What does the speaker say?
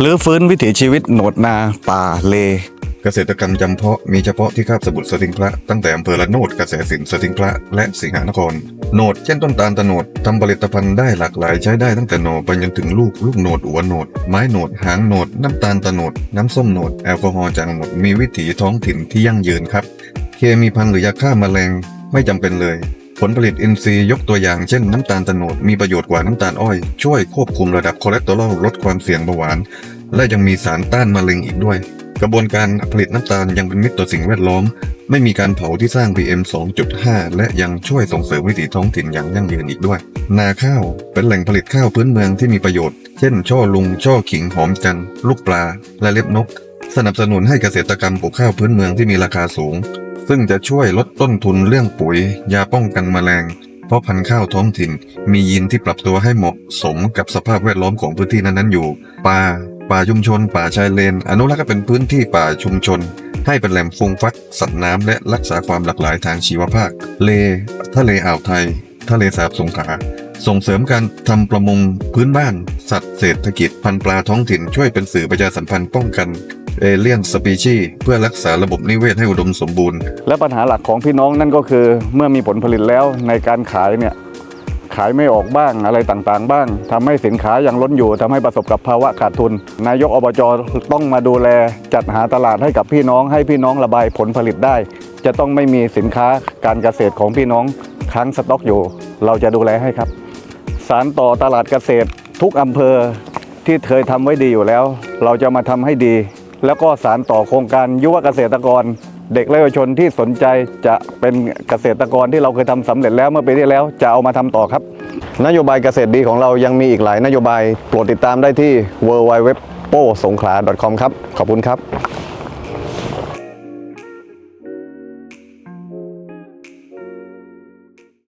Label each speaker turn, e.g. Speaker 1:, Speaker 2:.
Speaker 1: หรือฟื้นวิถีชีวิตโหนดนาป่าเล
Speaker 2: เกษตรกรรมจำเพาะมีเฉพาะที่คาบสมุทรสติงพระตั้งแต่อำเภอละโนดกระแสสินสติงพระและสิงหานครโหนดเช่นต้นตาลตะโหนดทำผลิตภัณฑ์ได้หลากหลายใช้ได้ตั้งแต่หน่อไปจนถึงลูกลูกโหนดหัวโหนด ไม้โหนดหางโหนด น้ำตาลตะโหนด น้ำส้มโหนดแอลกอฮอล์จางโหนดมีวิถีท้องถิ่นที่ยั่งยืนครับ เคมีพันหรือยาฆ่าแมลงไม่จำเป็นเลย ผลผลิตอินทรีย์ยกตัวอย่างเช่นน้ำตาลตะโนดมีประโยชน์กว่าน้ำตาลอ้อย ช่วยควบคุมระดับคอเลสเตอรอลลดความเสี่ยงเบาหวาน และยังมีสารต้านมะเร็งอีกด้วย กระบวนการผลิตน้ำตาลยังเป็นมิตรต่อสิ่งแวดล้อม ไม่มีการเผาที่สร้าง PM 2.5 และยังช่วยส่งเสริมวิถีท้องถิ่นอย่างยั่งยืนอีกด้วย นาข้าวเป็นแหล่งผลิตข้าวพื้นเมืองที่มีประโยชน์ เช่น ช่อลุง ช่อขิง หอมจันทร์ลูกปลา และเล็บนก สนับสนุนให้เกษตรกรรมปลูกข้าวพื้นเมืองที่มีราคาสูง ซึ่งจะช่วยลดต้นทุนเรื่องปุ๋ย ยาป้องกันแมลง เพราะพันธุ์ข้าวท้องถิ่น มียีนที่ปรับตัวให้เหมาะสมกับสภาพแวดล้อมของพื้นที่นั้นๆอยู่ ป่า ป่าชุมชน ป่าชายเลน อนุรักษ์ให้เป็นพื้นที่ป่าชุมชน ให้เป็นแหล่งฟูงฟัก สัตว์น้ำและรักษาความหลากหลายทางชีวภาพ เลทะเลอ่าวไทย ทะเลสาบสงขลาส่งเสริมการทำประมงพื้นบ้าน สัตว์เศรษฐกิจพันธุ์ปลาท้องถิ่นช่วยเป็นสื่อประชาสัมพันธ์ป้องกันเอเลี่ยนสปีชีเพื่อรักษาระบบนิเวศให้อุดมสมบูรณ์
Speaker 1: และปัญหาหลักของพี่น้องนั่นก็คือ เมื่อมีผลผลิตแล้วในการขายเนี่ยขายไม่ออกบ้างอะไรต่างๆ บ้างทำให้สินค้ายังล้นอยู่ทำให้ประสบกับภาวะขาดทุน นายกอบจต้องมาดูแลจัดหาตลาดให้กับพี่น้อง ให้พี่น้องระบายผลผลิตได้ จะต้องไม่มีสินค้าการเกษตรของพี่น้องค้างสต็อกอยู่ เราจะดูแลให้ครับ สารต่อตลาดเกษตรทุกอำเภอที่เคยทำไว้ดีอยู่แล้ว เราจะมาทำให้ดี แล้วก็สารต่อโครงการยุวเกษตรกร เด็กและเยาวชนที่สนใจจะเป็นเกษตรกรที่เราเคยทำสำเร็จแล้วเมื่อปีที่แล้วจะเอามาทำต่อครับ นโยบายเกษตรดีของเรายังมีอีกหลายนโยบายโปรดติดตามได้ที่ w w w p o s o n g k l a c o m ครับขอบคุณครับ